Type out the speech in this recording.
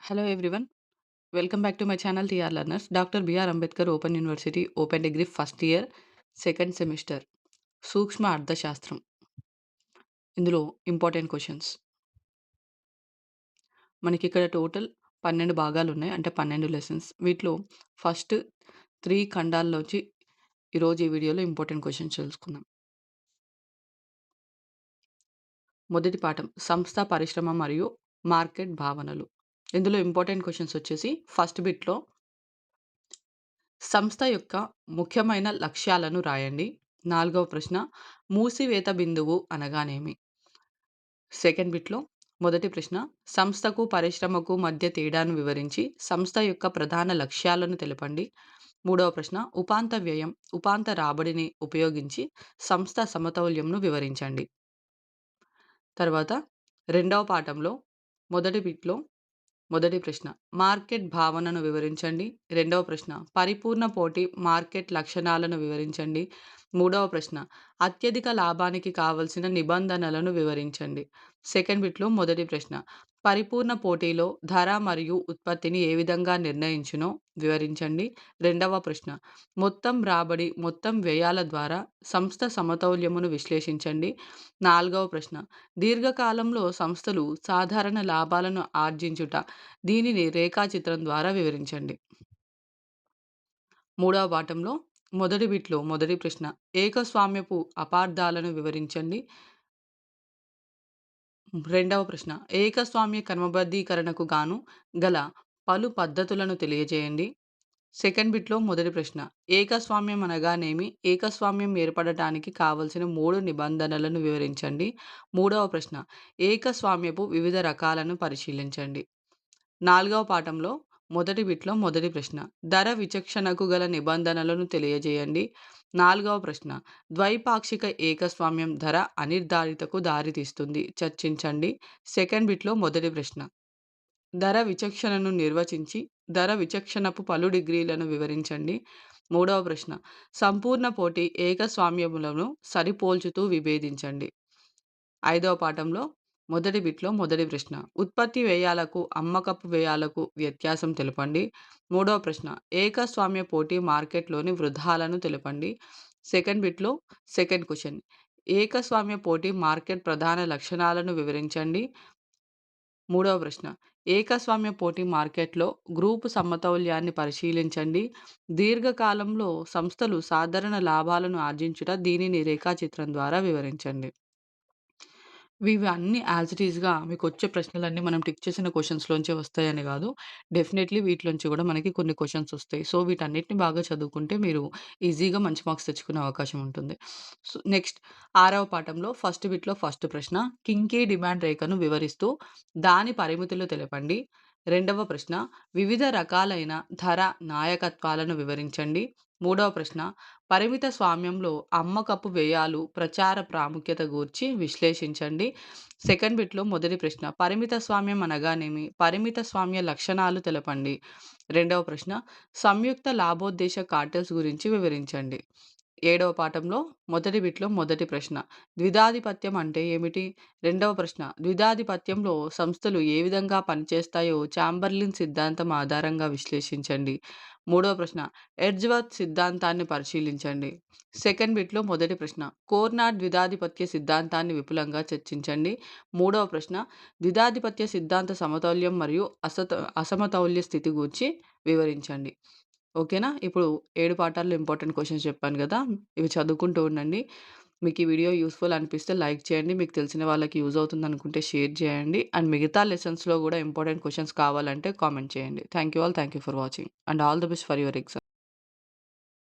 Hello everyone welcome back to my channel TR learners doctor BR Ambedkar open university open degree first year second semester సూక్ష్మ అర్థశాస్త్రం ఇందులో important questions మనకి ఇక్కడ total పన్నెండు భాగాలు ఉన్నాయి అంటే పన్నెండు లెసన్స్ వీటిలో ఫస్ట్ త్రీ ఖండాల్లోంచి ఈరోజు ఈ వీడియోలో ఇంపార్టెంట్ క్వశ్చన్స్ తెలుసుకుందాం మొదటి పాఠం సంస్థ పరిశ్రమ మరియు మార్కెట్ భావనలు ఇందులో ఇంపార్టెంట్ క్వశ్చన్స్ వచ్చేసి ఫస్ట్ బిట్లో సంస్థ యొక్క ముఖ్యమైన లక్ష్యాలను రాయండి. నాలుగవ ప్రశ్న మూసివేత బిందువు అనగానేమి? సెకండ్ బిట్లో మొదటి ప్రశ్న సంస్థకు పరిశ్రమకు మధ్య తేడాను వివరించి సంస్థ యొక్క ప్రధాన లక్ష్యాలను తెలపండి. మూడవ ప్రశ్న ఉపాంత వ్యయం ఉపాంత రాబడిని ఉపయోగించి సంస్థ సమతౌల్యంను వివరించండి. తర్వాత రెండవ పాఠంలో మొదటి బిట్లో మొదటి ప్రశ్న. మార్కెట్ భావనను వివరించండి. రెండవ ప్రశ్న. పరిపూర్ణ పోటీ మార్కెట్ లక్షణాలను వివరించండి. మూడవ ప్రశ్న. అత్యధిక లాభానికి కావలసిన నిబంధనలను వివరించండి. సెకండ్ బిట్లో మొదటి ప్రశ్న. పరిపూర్ణ పోటీలో ధర మరియు ఉత్పత్తిని ఏ విధంగా నిర్ణయించునో వివరించండి. రెండవ ప్రశ్న. మొత్తం రాబడి మొత్తం వ్యయాల ద్వారా సంస్థ సమతౌల్యమును విశ్లేషించండి. నాలుగవ ప్రశ్న. దీర్ఘకాలంలో సంస్థలు సాధారణ లాభాలను ఆర్జించుట దీనిని రేఖాచిత్రం ద్వారా వివరించండి. మూడవ పాఠంలో మొదటి బిట్లో మొదటి ప్రశ్న. ఏకస్వామ్యపు అపార్థాలను వివరించండి. రెండవ ప్రశ్న. ఏకస్వామ్య క్రమబద్ధీకరణకు గాను గల పలు పద్ధతులను తెలియజేయండి. సెకండ్ బిట్లో మొదటి ప్రశ్న. ఏకస్వామ్యం అనగానేమి? ఏకస్వామ్యం ఏర్పడటానికి కావలసిన మూడు నిబంధనలను వివరించండి. మూడవ ప్రశ్న. ఏకస్వామ్యపు వివిధ రకాలను పరిశీలించండి. నాలుగవ పాఠంలో మొదటి బిట్లో మొదటి ప్రశ్న. ధర విచక్షణకు గల నిబంధనలను తెలియజేయండి. నాలుగవ ప్రశ్న. ద్వైపాక్షిక ఏకస్వామ్యం ధర అనిర్ధారితకు దారితీస్తుంది. చర్చించండి. సెకండ్ బిట్లో మొదటి ప్రశ్న. ధర విచక్షణను నిర్వచించి ధర విచక్షణపు పలు డిగ్రీలను వివరించండి. మూడవ ప్రశ్న. సంపూర్ణ పోటీ ఏకస్వామ్యములను సరిపోల్చుతూ విభేదించండి. ఐదవ పాఠంలో మొదటి బిట్లో మొదటి ప్రశ్న. ఉత్పత్తి వ్యయాలకు అమ్మకపు వ్యయాలకు వ్యత్యాసం తెలపండి. మూడవ ప్రశ్న. ఏకస్వామ్య పోటీ మార్కెట్లోని వృధాలను తెలపండి. సెకండ్ బిట్లో సెకండ్ క్వశ్చన్. ఏకస్వామ్య పోటీ మార్కెట్ ప్రధాన లక్షణాలను వివరించండి. మూడవ ప్రశ్న. ఏకస్వామ్య పోటీ మార్కెట్లో గ్రూపు సమతౌల్యాన్ని పరిశీలించండి. దీర్ఘకాలంలో సంస్థలు సాధారణ లాభాలను ఆర్జించుట దీనిని రేఖాచిత్రం ద్వారా వివరించండి. ఇవి అన్నీ యాజ్ ఇట్ ఈస్‌గా మీకొచ్చే ప్రశ్నలన్నీ మనం టిక్ చేసిన క్వెషన్స్‌లోంచే వస్తాయని కాదు డెఫినైట్‌లీ వీటిలోంచి కూడా మనకి కొన్ని క్వెషన్స్ వస్తాయి. సో, వీటన్నిటిని బాగా చదువుకుంటే మీరు ఈజీగా మంచి మార్క్స్ తెచ్చుకునే అవకాశం ఉంటుంది. సో, నెక్స్ట్ ఆరవ పాఠంలో ఫస్ట్ బిట్‌లో ఫస్ట్ ప్రశ్న కింకీ డిమాండ్ రేఖను వివరిస్తూ దాని పరిమితులు తెలపండి. రెండవ ప్రశ్న వివిధ రకాలైన ధర నాయకత్వాలను వివరించండి. మూడవ ప్రశ్న పరిమిత స్వామ్యంలో అమ్మకపు వ్యయాలు ప్రచార ప్రాముఖ్యత గూర్చి విశ్లేషించండి. సెకండ్ బిట్లో మొదటి ప్రశ్న పరిమిత స్వామ్యం అనగానేమి? పరిమిత స్వామ్య లక్షణాలు తెలపండి. రెండవ ప్రశ్న సంయుక్త లాభోద్దేశ కార్టెల్స్ గురించి వివరించండి. ఏడవ పాఠంలో మొదటి బిట్లో మొదటి ప్రశ్న. ద్విధాధిపత్యం అంటే ఏమిటి? రెండవ ప్రశ్న. ద్విధాధిపత్యంలో సంస్థలు ఏ విధంగా పనిచేస్తాయో చాంబర్లిన్ సిద్ధాంతం ఆధారంగా విశ్లేషించండి. మూడవ ప్రశ్న. ఎడ్జ్వర్త్ సిద్ధాంతాన్ని పరిశీలించండి. సెకండ్ బిట్లో మొదటి ప్రశ్న. కోర్నాడ్ ద్విధాధిపత్య సిద్ధాంతాన్ని విపులంగా చర్చించండి. మూడవ ప్రశ్న. ద్విధాధిపత్య సిద్ధాంత సమతౌల్యం మరియు అసత అసమతౌల్య స్థితి గురించి వివరించండి. ఓకేనా? ఇప్పుడు ఏడు పాఠాల్లో ఇంపార్టెంట్ క్వశ్చన్స్ చెప్పాను కదా! ఇవి చదువుకుంటూ ఉండండి. మీకు ఈ వీడియో యూస్ఫుల్ అనిపిస్తే లైక్ చేయండి. మీకు తెలిసిన వాళ్ళకి యూజ్ అవుతుంది అనుకుంటే షేర్ చేయండి. అండ్ మిగతా లెసన్స్లో కూడా ఇంపార్టెంట్ క్వశ్చన్స్ కావాలంటే కామెంట్ చేయండి. Thank you all. Thank you for watching. And all the best for your exam.